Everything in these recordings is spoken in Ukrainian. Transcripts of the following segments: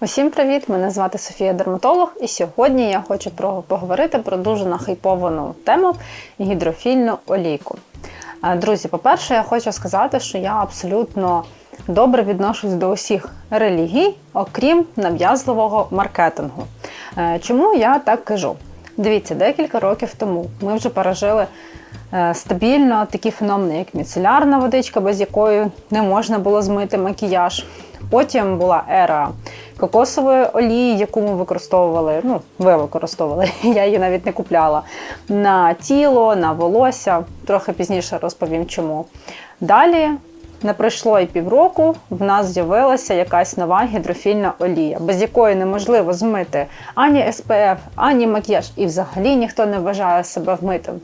Усім привіт! Мене звати Софія Дерматолог, і сьогодні я хочу поговорити про дуже нахайповану тему гідрофільну олійку. Е, Друзі, по-перше, я хочу сказати, що я абсолютно добре відношусь до усіх релігій, окрім нав'язливого маркетингу. Е, Чому я так кажу? Дивіться, декілька років тому ми вже пережили е, стабільно такі феномени, як міцелярна водичка, без якої не можна було змити макіяж. Потім була ера кокосової олії, яку ми використовували. Ну, ви використовували, я її навіть не купляла. На тіло, на волосся. Трохи пізніше розповім чому. Далі. Не пройшло і півроку, в нас з'явилася якась нова гідрофільна олія, без якої неможливо змити ані СПФ, ані макіяж, і взагалі ніхто не вважає себе вмитим.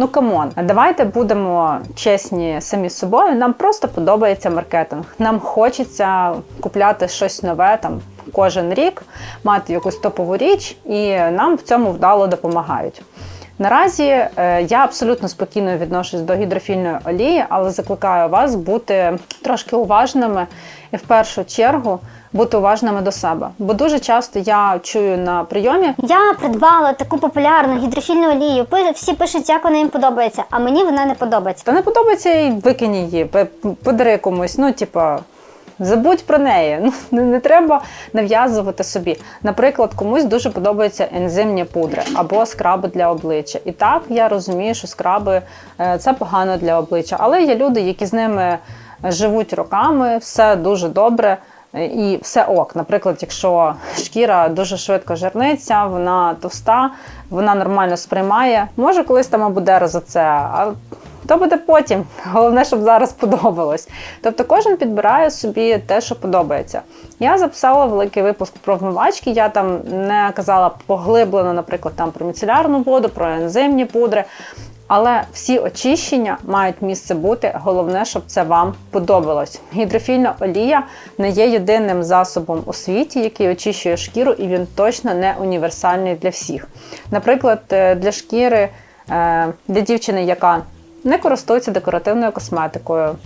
Ну камон, давайте будемо чесні самі з собою. Нам просто подобається маркетинг. Нам хочеться купляти щось нове там кожен рік, мати якусь топову річ, і нам в цьому вдало допомагають. Наразі е, я абсолютно спокійно відношусь до гідрофільної олії, але закликаю вас бути трошки уважними і в першу чергу бути уважними до себе. Бо дуже часто я чую на прийомі Я придбала таку популярну гідрофільну олію. Всі пишуть, як вона їм подобається, а мені вона не подобається. Та не подобається і викинь її, подари комусь. Ну, типа, забудь про неї. Ну, не, треба нав'язувати собі. Наприклад, комусь дуже подобаються ензимні пудри або скраби для обличчя. І так я розумію, що скраби е, це погано для обличчя. Але є люди, які з ними живуть роками, все дуже добре. е, І все ок. Наприклад, якщо шкіра дуже швидко жирниться, вона товста, вона нормально сприймає. Може, колись там обудера за це, а то буде потім. Головне, щоб зараз подобалось. Тобто кожен підбирає собі те, що подобається. Я записала великий випуск про вмивачки. Я там не казала поглиблено, наприклад, там про міцелярну воду, про ензимні пудри. Але всі очищення мають місце бути. Головне, щоб це вам подобалось. Гідрофільна олія не є єдиним засобом у світі, який очищує шкіру, і він точно не універсальний для всіх. Наприклад, е, для шкіри е, для дівчини, яка не користується декоративною косметикою,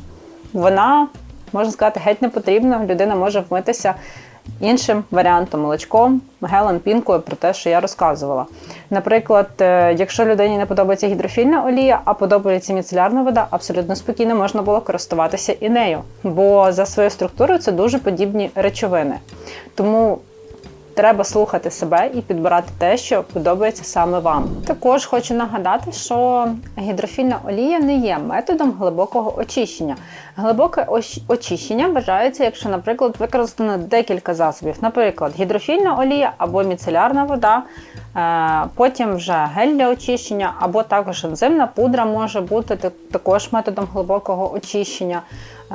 вона можна сказати геть не потрібна. Людина може вмитися іншим варіантом молочком, гелем, пінкою про те, що я розказувала. Наприклад, е, якщо людині не подобається гідрофільна олія, а подобається міцелярна вода, абсолютно спокійно можна було користуватися і нею, бо за своєю структурою це дуже подібні речовини. Тому Треба слухати себе і підбирати те, що подобається саме вам. Також хочу нагадати, що гідрофільна олія не є методом глибокого очищення. Глибоке очищення вважається, якщо, наприклад, використано декілька засобів, наприклад, гідрофільна олія або міцелярна вода, е, потім вже гель для очищення, або також ензимна пудра може бути також методом глибокого очищення.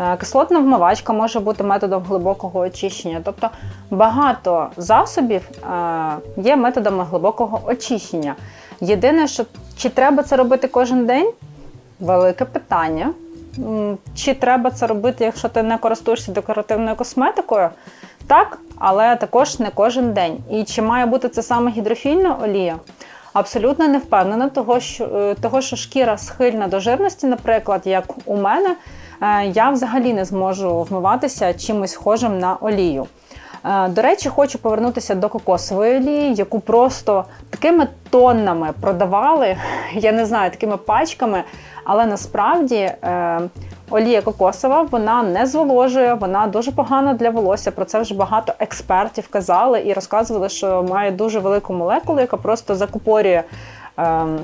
Е, Кислотна вмивачка може бути методом глибокого очищення. Тобто багато засобів е, є методами глибокого очищення. Єдине, що чи треба це робити кожен день? Велике питання. Чи треба це робити, якщо ти не користуєшся декоративною косметикою? Так, але також не кожен день. І чи має бути це саме гідрофільна олія? Абсолютно не впевнена, того що, е, того, що шкіра схильна до жирності, наприклад, як у мене, е, я взагалі не зможу вмиватися чимось схожим на олію. Е, До речі, хочу повернутися до кокосової олії, яку просто такими тоннами продавали, я не знаю, такими пачками, але насправді олія кокосова вона не зволожує, вона дуже погана для волосся. Про це вже багато експертів казали і розказували, що має дуже велику молекулу, яка просто закупорює. ем,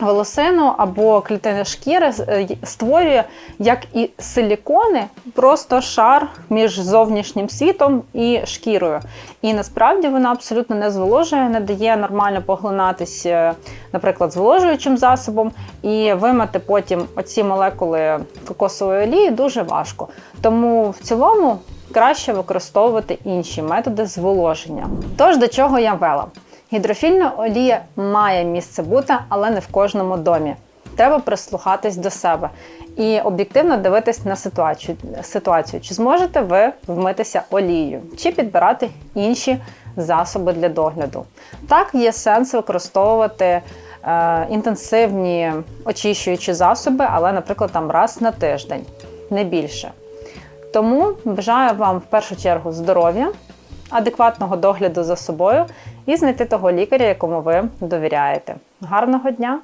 волосину або клітини шкіри е, створює, як і силікони, просто шар між зовнішнім світом і шкірою. І насправді вона абсолютно не зволожує, не дає нормально поглинатись, е, наприклад, зволожуючим засобом, і вимити потім оці молекули кокосової олії дуже важко. Тому в цілому краще використовувати інші методи зволоження. Тож до чого я вела? Гідрофільна олія має місце бути, але не в кожному домі. Треба прислухатись до себе і об'єктивно дивитись на ситуацію, ситуацію. Чи зможете ви вмитися олією, чи підбирати інші засоби для догляду. Так, є сенс використовувати е, інтенсивні очищуючі засоби, але, наприклад, там раз на тиждень, не більше. Тому бажаю вам в першу чергу здоров'я, адекватного догляду за собою і знайти того лікаря, якому ви довіряєте. Гарного дня!